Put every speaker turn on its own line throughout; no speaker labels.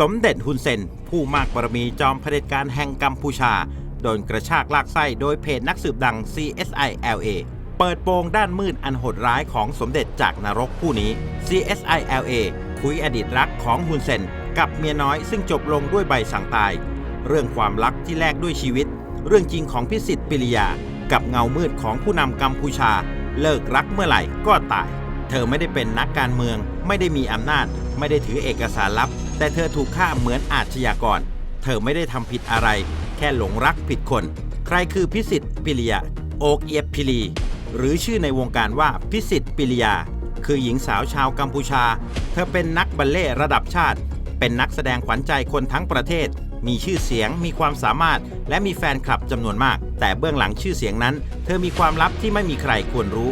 สมเด็จฮุนเซน ผู้มากบารมีจอมเผด็จการแห่งกัมพูชา โดนกระชากลากไส้โดยเพจนักสืบดัง CSI LA เปิดโปงด้านมืดอันโหดร้ายของสมเด็จจากนรกผู้นี้ CSI LA คุยอดีตรักของฮุนเซน กับเมียน้อยซึ่งจบลงด้วยใบสั่งตาย เรื่องความรักที่แลกด้วยชีวิต เรื่องจริงของพิสิทธิ์ปิริยา กับเงามืดของผู้นำกัมพูชา เลิกรักเมื่อไหร่ก็ตาย เธอไม่ได้เป็นนักการเมือง ไม่ได้มีอำนาจ ไม่ได้ถือเอกสารลับ แต่เธอถูกฆ่าเหมือนอาชญากร เธอไม่ได้ทำผิดอะไร แค่หลงรักผิดคน ใครคือพิสิทธิ์ปิริยาโอกเอียบพิลี หรือชื่อในวงการว่าพิสิทธิ์ปิริยา คือหญิงสาวชาวกัมพูชา เธอเป็นนักบัลเล่ระดับชาติ เป็นนักแสดงขวัญใจคนทั้งประเทศ มีชื่อเสียง มีความสามารถ และมีแฟนคลับจำนวนมาก แต่เบื้องหลังชื่อเสียงนั้น เธอมีความลับที่ไม่มีใครควรรู้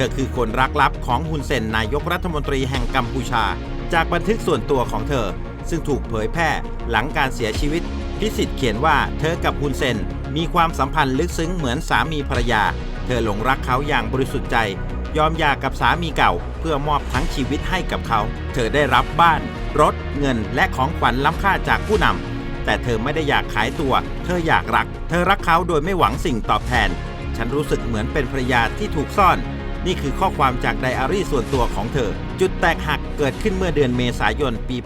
เธอคือคนรักลับของฮุนเซนนายกรัฐมนตรีแห่งกัมพูชา จากบันทึกส่วนตัวของเธอ ซึ่งถูกเผยแพร่หลังการเสียชีวิต พิสิทธิ์เขียนว่าเธอกับฮุนเซนมีความสัมพันธ์ลึกซึ้งเหมือนสามีภรรยา เธอหลงรักเขาอย่างบริสุทธิ์ใจ ยอมหย่ากับสามีเก่า เพื่อมอบทั้งชีวิตให้กับเขา เธอได้รับบ้าน รถ เงิน และของขวัญล้ำค่าจากผู้นำแต่เธอไม่ได้อยากขายตัว เธออยากรัก เธอรักเขาโดยไม่หวังสิ่งตอบแทน ฉันรู้สึกเหมือนเป็นภรรยาที่ถูกซ่อน นี่คือข้อความจากไดอารี่ส่วนตัวของเธอ จุดแตกหักเกิดขึ้นเมื่อเดือนเมษายนปี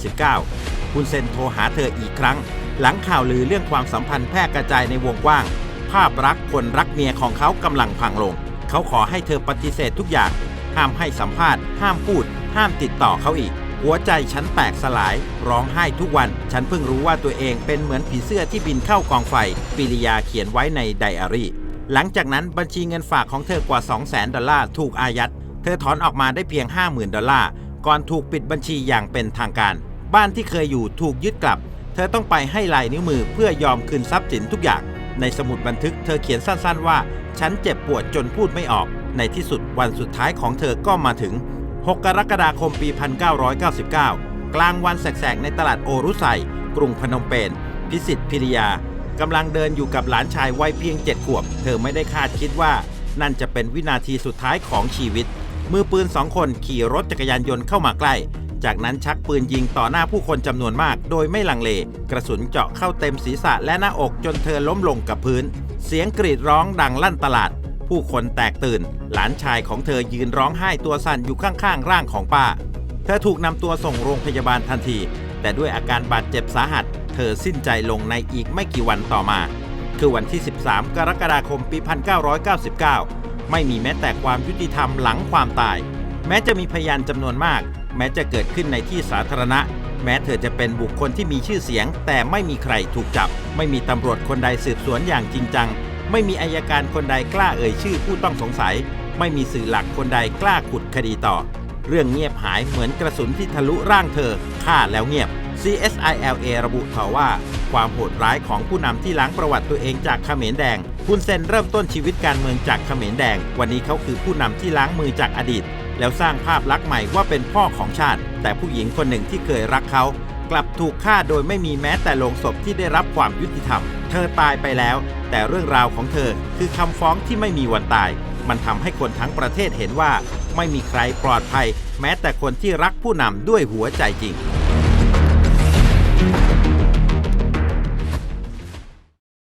1999 คุณเซนโทรหาเธออีกครั้ง หลังข่าวลือเรื่องความสัมพันธ์แพร่กระจายในวงกว้าง ภาพรักคนรักเมียของเขากำลังพังลง เขาขอให้เธอปฏิเสธทุกอย่าง ห้ามให้สัมภาษณ์ ห้ามพูด ห้ามติดต่อเขาอีก หัวใจฉันแตกสลาย ร้องไห้ทุกวัน ฉันเพิ่งรู้ว่าตัวเองเป็นเหมือนผีเสื้อที่บินเข้ากองไฟ ปิริยาเขียนไว้ในไดอารี่ หลังจากนั้นบัญชีเงินฝากของเธอกว่า 200,000 ดอลลาร์ถูกอายัด เธอถอนออกมาได้เพียง 50,000 ดอลลาร์ ก่อนถูกปิดบัญชีอย่างเป็นทางการ บ้านที่เคยอยู่ถูกยึดกลับ เธอต้องไปให้ลายนิ้วมือเพื่อยอมคืนทรัพย์สินทุกอย่าง ในสมุดบันทึกเธอเขียนสั้นๆว่า ฉันเจ็บปวดจนพูดไม่ออก ในที่สุดวันสุดท้ายของเธอก็มาถึง 6 กรกฎาคมปี 1999 กลางวันแสกๆในตลาดโอรุไซกรุงพนมเปญพิสิทธิ์พิริยา กำลังเดินอยู่กับหลานชายวัยเพียงเจ็ดขวบ เธอไม่ได้คาดคิดว่านั่นจะเป็นวินาทีสุดท้ายของชีวิต มือปืนสองคนขี่รถจักรยานยนต์เข้ามาใกล้ จากนั้นชักปืนยิงต่อหน้าผู้คนจำนวนมาก โดยไม่ลังเล กระสุนเจาะเข้าเต็มศีรษะและหน้าอกจนเธอล้มลงกับพื้น เสียงกรีดร้องดังลั่นตลาด ผู้คนแตกตื่น หลานชายของเธอยืนร้องไห้ตัวสั่นอยู่ข้างๆร่างของป้า เธอถูกนำตัวส่งโรงพยาบาลทันที แต่ด้วยอาการบาดเจ็บสาหัส เธอสิ้นใจลงในอีกไม่กี่วันต่อมา คือวันที่ 13 กรกฎาคมปี 1999 ไม่มีแม้แต่ความยุติธรรมหลังความตาย แม้จะมีพยานจำนวนมาก แม้จะเกิดขึ้นในที่สาธารณะ แม้เธอจะเป็นบุคคลที่มีชื่อเสียง แต่ไม่มีใครถูกจับ ไม่มีตำรวจคนใดสืบสวนอย่างจริงจัง ไม่มีอายการคนใดกล้าเอ่ยชื่อผู้ต้องสงสัย ไม่มีสื่อหลักคนใดกล้าขุดคดีต่อ เรื่องเงียบหายเหมือนกระสุนที่ทะลุร่างเธอฆ่าแล้วเงียบ CSILA ระบุต่อว่า ความโหดร้ายของผู้นำที่ล้างประวัติตัวเองจากเขมรแดงคุณเซนเริ่มต้นชีวิตการเมืองจากเขมรแดง วันนี้เขาคือผู้นำที่ล้างมือจากอดีต แล้วสร้างภาพลักษณ์ใหม่ว่าเป็นพ่อของชาติ แต่ผู้หญิงคนหนึ่งที่เคยรักเขา กลับถูกฆ่าโดยไม่มีแม้แต่โลงศพที่ได้รับความยุติธรรม เธอตายไปแล้ว แต่เรื่องราวของเธอคือคำฟ้องที่ไม่มีวันตาย มันทำให้คนทั้งประเทศเห็นว่า ไม่มีใครปลอดภัย แม้แต่คนที่รักผู้นำด้วยหัวใจจริง